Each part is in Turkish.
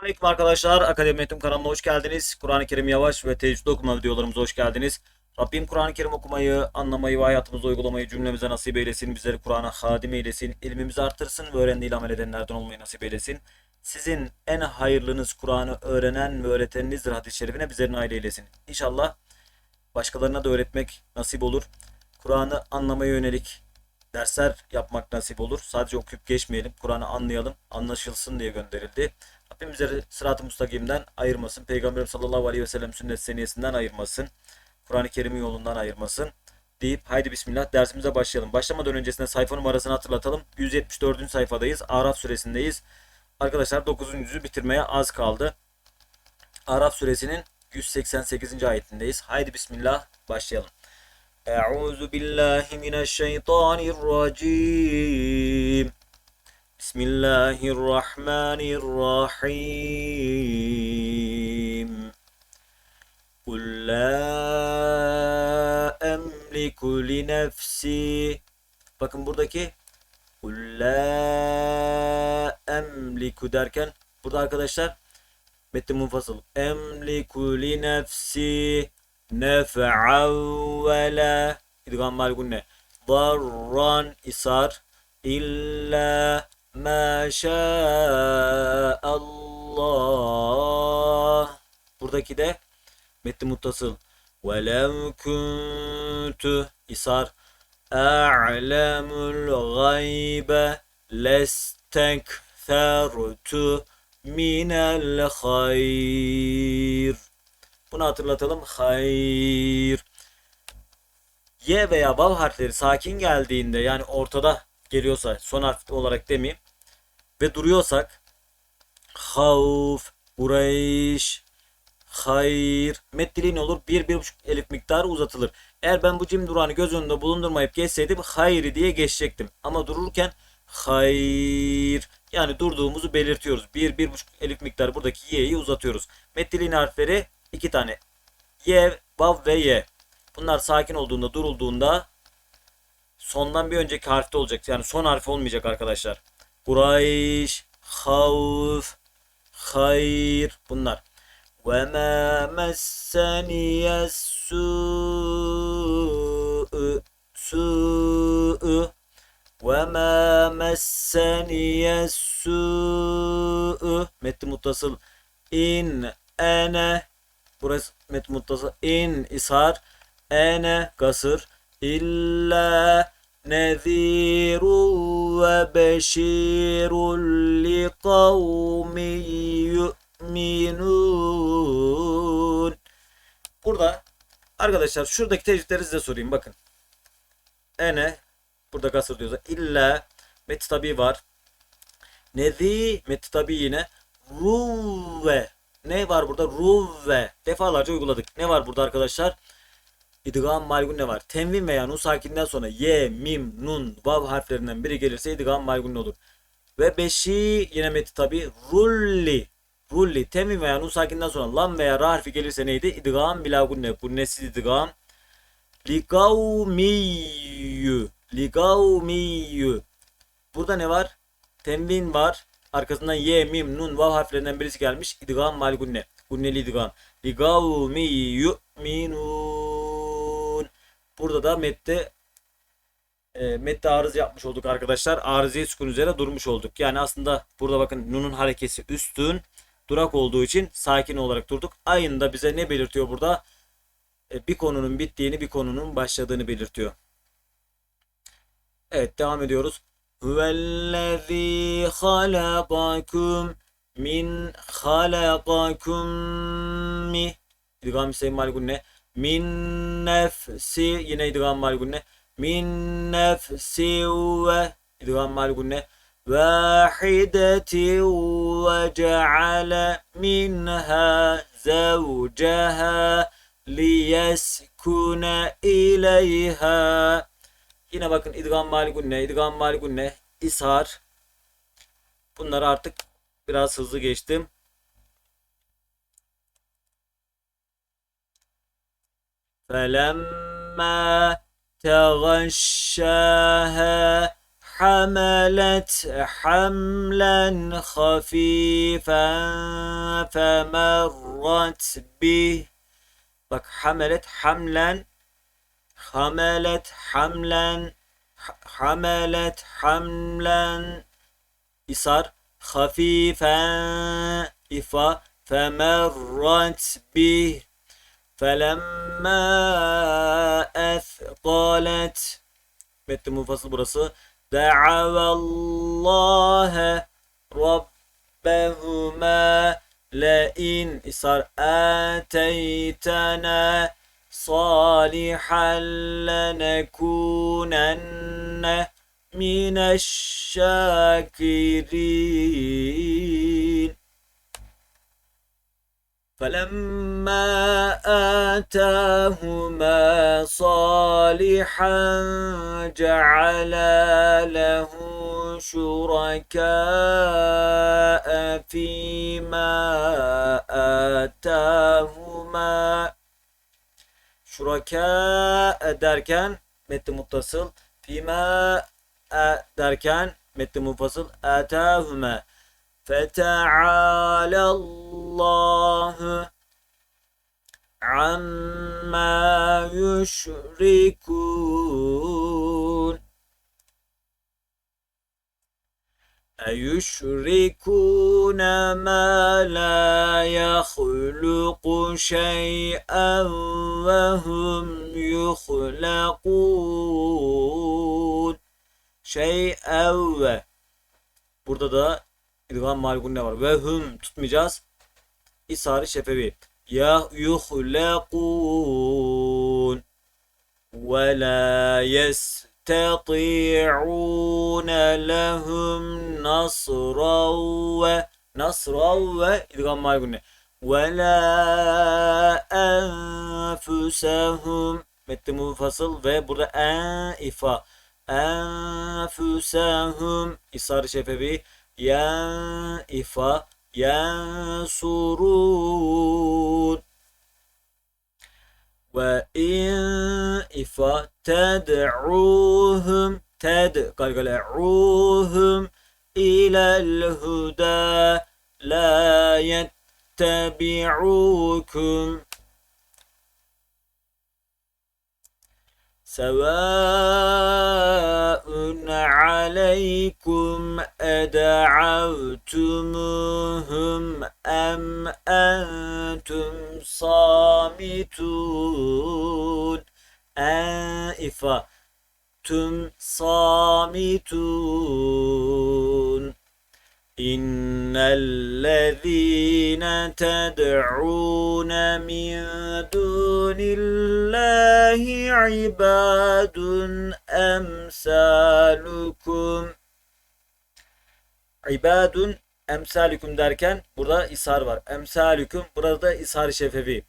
Selamünaleyküm arkadaşlar. Akademi Metin kanalına hoş geldiniz. Kur'an-ı Kerim yavaş ve tecrübe okuma videolarımıza hoş geldiniz. Rabbim Kur'an-ı Kerim okumayı, anlamayı ve hayatımızda uygulamayı cümlemize nasip eylesin. Bizleri Kur'an'a hadim eylesin. İlmimizi artırsın ve öğrendiğiyle amel edenlerden olmayı nasip eylesin. Sizin en hayırlınız Kur'an'ı öğrenen ve öğreteninizdir hadis-i şerifine bizlerin aile eylesin. İnşallah başkalarına da öğretmek nasip olur. Kur'an'ı anlamaya yönelik dersler yapmak nasip olur. Sadece okuyup geçmeyelim. Kur'an'ı anlayalım, anlaşılsın diye gönderildi. Rabbim bizleri sırat-ı mustakimden ayırmasın. Peygamberim sallallahu aleyhi ve sellem sünnet seniyesinden ayırmasın. Kur'an-ı Kerim'in yolundan ayırmasın. Deyip haydi bismillah dersimize başlayalım. Başlamadan öncesinde sayfa numarasını hatırlatalım. 174. sayfadayız. Araf suresindeyiz. Arkadaşlar 9. yüzü bitirmeye az kaldı. Araf suresinin 188. ayetindeyiz. Haydi bismillah başlayalım. Euzu billahi mineşşeytanirracim. بسم الله الرحمن الرحيم قل لا أملك لنفسي bakın buradaki قل لا أملك derken burada arkadaşlar metin munfasıl أملك لنفسي نفعا ولا إدغام مالكونا ضرا إصار إلا ma Allah buradaki de metni muttasıl. velev kuntu isar. a'lemul gaybe lestekfertu minel hayr bunu hatırlatalım. Hayr Y veya vav harfleri sakin geldiğinde yani ortada geliyorsa son harf olarak demeyeyim ve duruyorsak havf, Kureyş, hayır. Meddili ne olur? 1-1,5 elif miktarı uzatılır. Eğer ben bu cim durağını göz önünde bulundurmayıp geçseydim hayri diye geçecektim. Ama dururken hayır yani durduğumuzu belirtiyoruz. 1-1,5 elif miktarı buradaki y'yi uzatıyoruz. Meddilin harfleri iki tane. Y, vav ve y. Bunlar sakin olduğunda durulduğunda sondan bir önceki harfte olacak. Yani son harfi olmayacak arkadaşlar. Kureyş, havf, hayr bunlar. Ve ma messeniyes su'u su'u ve ma messeniyes su'u metni muttasıl in ene burası metni muttasıl in ishar ene gasır ve beşirun li kavmin yu'minun Burada arkadaşlar şuradaki tecvidleri size sorayım bakın. Ene burada gasır diyoruz. İlla met tabi var. Nezi met tabi yine ruve ne var burada? Ruve. Defalarca uyguladık. Ne var burada arkadaşlar? İdgam malgun ne var? Tenvin veya nun sakinden sonra ye, mim, nun, vav harflerinden biri gelirse idgam malgun olur. Ve beşi yine meti tabi rulli. Rulli. Tenvin veya nun sakinden sonra lam veya ra harfi gelirse neydi? İdgam bila gunne. Gunnesiz idgam. Ligavmiyyü. Ligavmiyyü. Burada ne var? Tenvin var. Arkasından ye, mim, nun, vav harflerinden birisi gelmiş. İdgam mal gunne. Gunneli idgam. Ligavmi yu'minun. Burada da mette e, mette arız yapmış olduk arkadaşlar. Arızi sukun üzere durmuş olduk. Yani aslında burada bakın nunun harekesi üstün durak olduğu için sakin olarak durduk. Ayında bize ne belirtiyor burada? E, bir konunun bittiğini bir konunun başladığını belirtiyor. Evet devam ediyoruz. Huvellezî halakakum min halakakum mi İdgam ise malgunne min nefsi yine idgam malgunne min nefsi ve idgam malgunne vahideti ve ceale minha zevceha liyeskune ileyha Yine bakın idgam maligunne, idgam maligunne, ishar. Bunları artık biraz hızlı geçtim. فَلَمَّا تَغَشَّاهَا حملت حملا خفيفا فمرت به. bak حملت حملا حملت حملا حملت حملا إصار خفيفا إفا فمرت به. فلما أثقلت مت مفصل برصه دعوا الله ربهما لئن صار آتيتنا صالحا لنكونن من الشاكرين فلما آتاهما صالحا جعلا له شركاء فيما آتاهما. شركاء داركان مت متصل. فيما داركان مت منفصل. آتاهما. فتعالى الله عما يشركون أيشركون ما لا يخلق شيئا وهم يخلقون شيئا ve burada da İdgam malgun ne var? Ve hum tutmayacağız. İsari şefevi. Ya yuhlekun ve la yestati'un lehum nasran ve nasran ve idgam malgun ne? Ve la enfusehum metni mufasıl ve burada en ifa enfusehum isari şefevi ينئف ينصرون وإن إف تدعوهم تد قال قال عوهم إلى الهدى لا يتبعوكم. سواء عليكم أدعوتموهم أم أنتم صامتون؟ أنفا تم صامتون. إن الذين تدعون من دون الله عباد أمثالكم İbadun emsalüküm derken burada ishar var. Emsalüküm burada da ishar şefevi.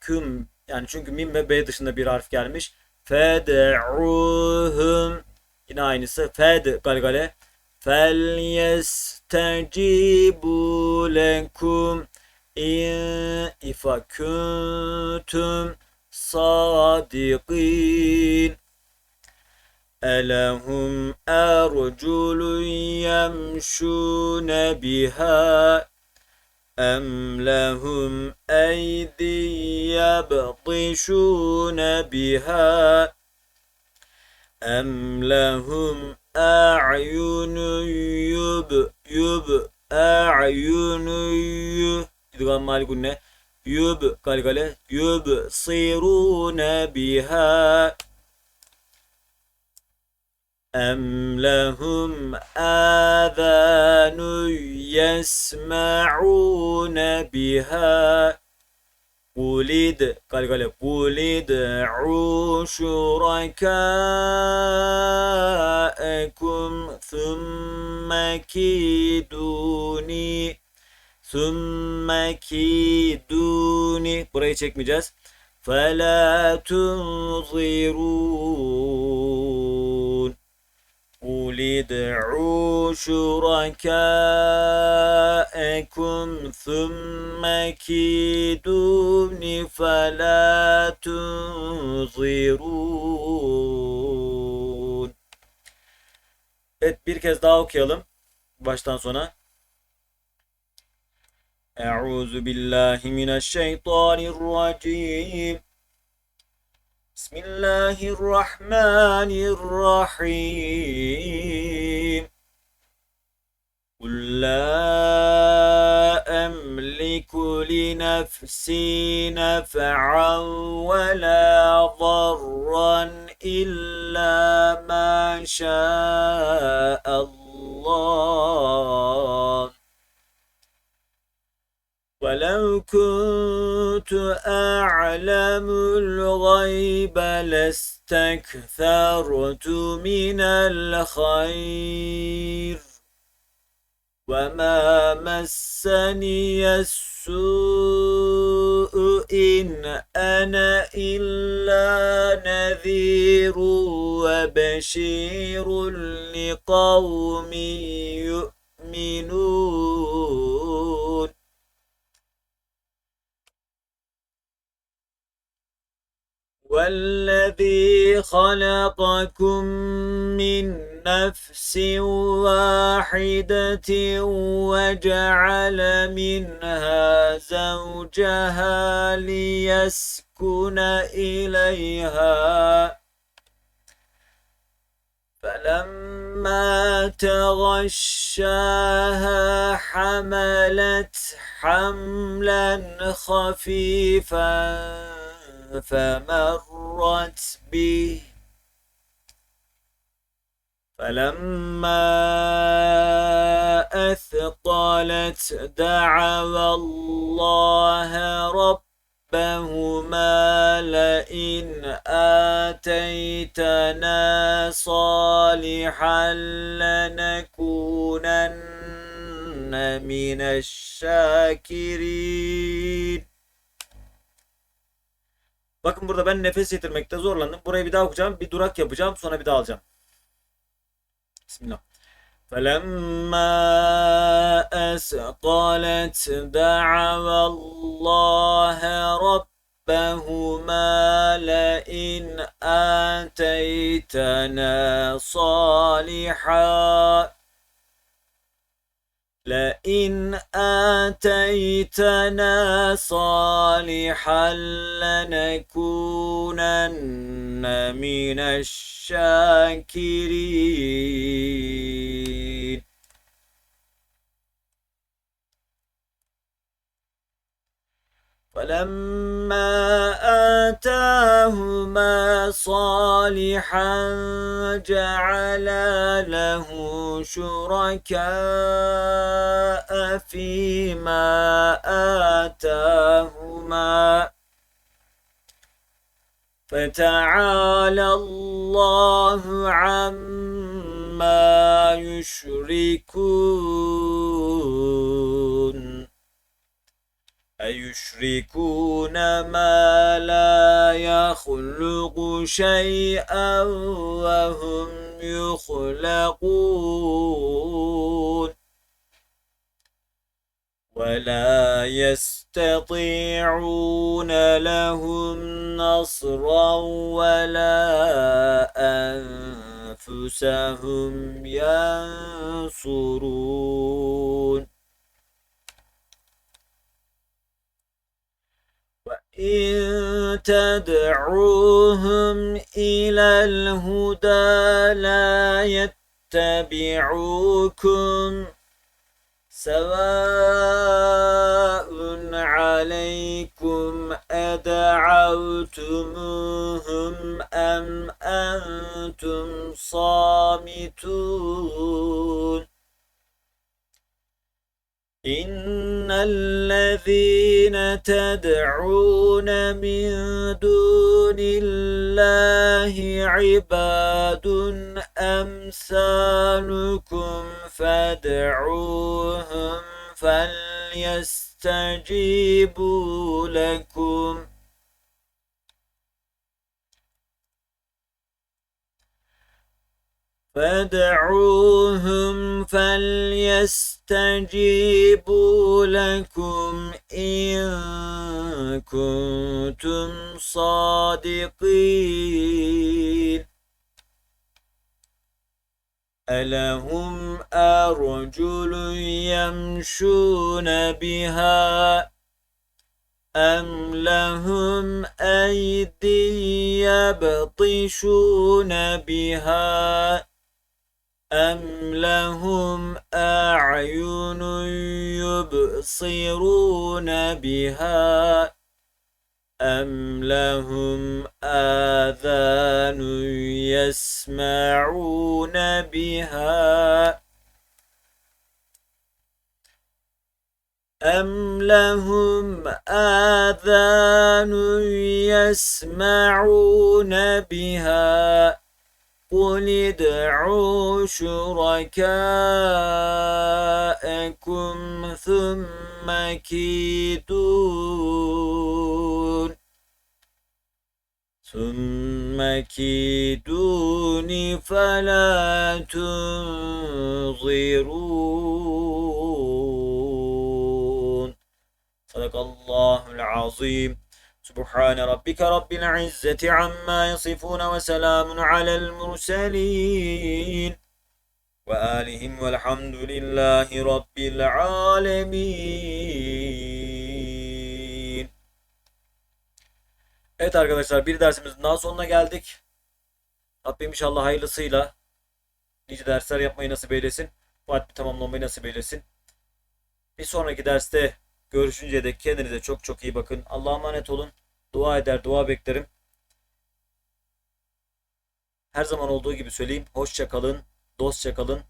Küm yani çünkü mim ve b dışında bir harf gelmiş. Fed'uhum yine aynısı. Fed galgale. فَلْيَسْتَجِيبُوا لَكُمْ اِنْ اِفَا كُنْتُمْ صَادِقِينَ أَلَهُمْ أَرْجُلٌ يَمْشُونَ بِهَا أَمْ لَهُمْ أَيْدِي يَبْطِشُونَ بِهَا أَمْ لَهُمْ أعين يب يب أعين ي İdgam mali gunne yub galgale yubsiruna biha أم لهم آذان يسمعون بها قلد قال قال قل ادعوا شركاءكم ثم كيدوني ثم كيدوني burayı çekmeyeceğiz فلا تنظرون قل ادعوا شركاءكم ثم كيدون فلا تنظرون Evet bir kez daha okuyalım. Baştan sona. Euzu billahi mineşşeytanirracim. Bismillahirrahmanirrahim. قل لا أملك لنفسي نفعا ولا ضرا إلا ما شاء الله ولو كنت أعلم الغيب لاستكثرت من الخير. وما مسني السوء إن أنا إلا نذير وبشير لقوم يؤمنون. والذي خلقكم من نفس واحدة وجعل منها زوجها ليسكن إليها. فلما تغشاها حملت حملا خفيفا فمرت به. فلما أثقلت دعوا الله ربهما لئن آتيتنا صالحا لنكونن من الشاكرين. Bakın burada ben nefes yetirmekte zorlandım. Burayı bir daha okuyacağım. Bir durak yapacağım. Sonra bir daha alacağım. Bismillah. فلما أثقلت دعوا الله ربهما لئن آتيتنا صالحا لئن آتيتنا صالحا لنكونن من الشاكرين. آتاهما صالحا جعل له شركاء فيما آتاهما فتعالى الله عما يشركون أيشركون ما لا يخلق شيئا وهم يخلقون ولا يستطيعون لهم نصرا ولا أنفسهم ينصرون وإن تدعوهم إلى الهدى لا يتبعوكم سواء عليكم أدعوتموهم أم أنتم صامتون إن الذين تدعون من دون الله عباد أمثالكم فادعوهم فليستجيبوا لكم فادعوهم فليستجيبوا لكم إن كنتم صادقين. ألهم أرجل يمشون بها أم لهم أيدي يبطشون بها أم لهم أعين يبصرون بها أم لهم آذان يسمعون بها أم لهم آذان يسمعون بها قل ادعوا شركاءكم ثم كيدون ثم كيدون فلا تنظرون صدق الله العظيم. سبحان ربك رب العزة عما يصفون وسلام على المرسلين وآلهم والحمد لله رب العالمين Evet arkadaşlar bir dersimizin daha sonuna geldik. Rabbim inşallah hayırlısıyla nice dersler yapmayı nasip eylesin. Fatih tamamlamayı nasip eylesin. Bir sonraki derste görüşünceye dek kendinize çok çok iyi bakın. Allah'a emanet olun. Dua eder, dua beklerim. Her zaman olduğu gibi söyleyeyim. Hoşça kalın, dostça kalın.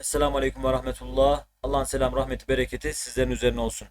Esselamu Aleyküm ve Rahmetullah. Allah'ın selam, rahmeti, bereketi sizlerin üzerine olsun.